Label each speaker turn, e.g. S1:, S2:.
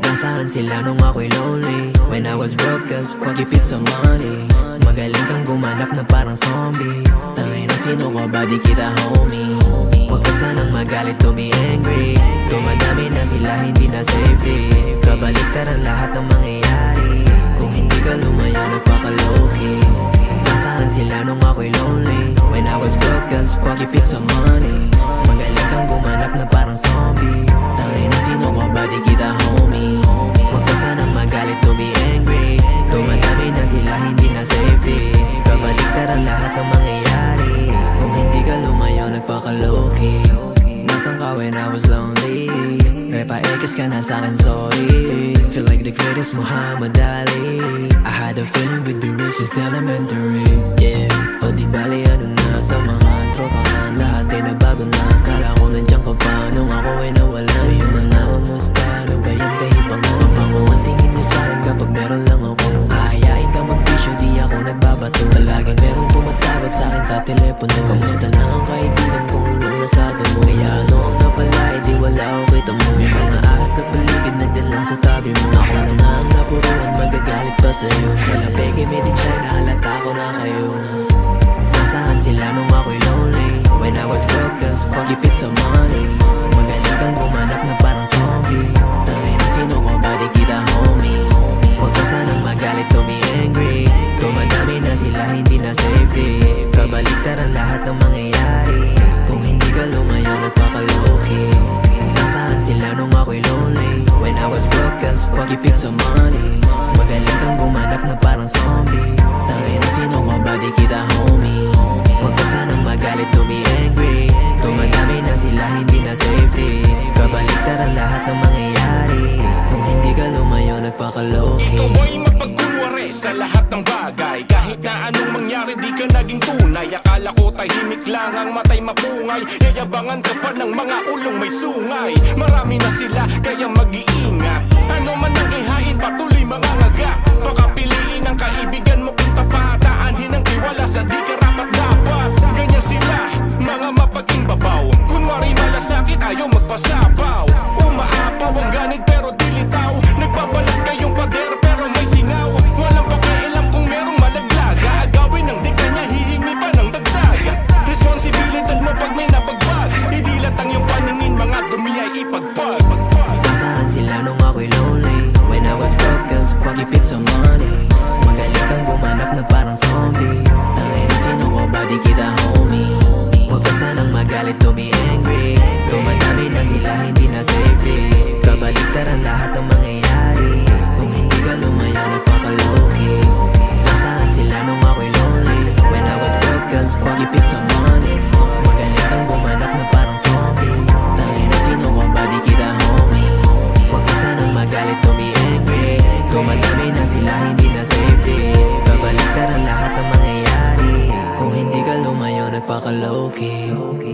S1: Nasaan sila nung ako'y lonely? When I was broke as fuck it some money. Magaling kang gumanap na parang zombie. Tangay na sino ka ba? Di kita homie. Huwag ka sanang magalit to be angry. Dumadami na sila hindi na safety. Kabaliktaran lahat ng mangyayari. Kung hindi ka lumayo nagpaka-low-key Nasaan sila nung ako'y lonely? When I was broke as fuck it some money ka na sa'kin sorry. Feel like the greatest Muhammad Ali. I had a feeling we'd be rich since elementary Yeah. O di bali ano na samahan Tropahan? Lahat ay nabago na. Kala ko nandiyan ka pa Nung ako ay nawala. Yun na nga kamusta Ano ba yan kahibango Mabango ang tingin mo sa'kin kapag meron lang ako. Aayain ka mag-bisyo di ako nagbabato. Palaging merong tumatawag sa'kin sa telepono. Kamusta lang keep it some money. Magaling kang gumanap na parang zombie. Tangay na sino ka ba? Kita homie. Huwag ka sanang magalit to be angry. Dumadami na sila hindi na safety. Kabaliktaran lahat ng mangyayari. Kung hindi ka lumayo nagpaka-low-key
S2: Ikaw ay mapagkunwari sa lahat ng bagay. Kahit na anong mangyari di ka naging tunay. Akala ko tahimik lang ang matay mapungay. Yayabangan ka pa ng mga ulong may sungay. Marami na sila okay.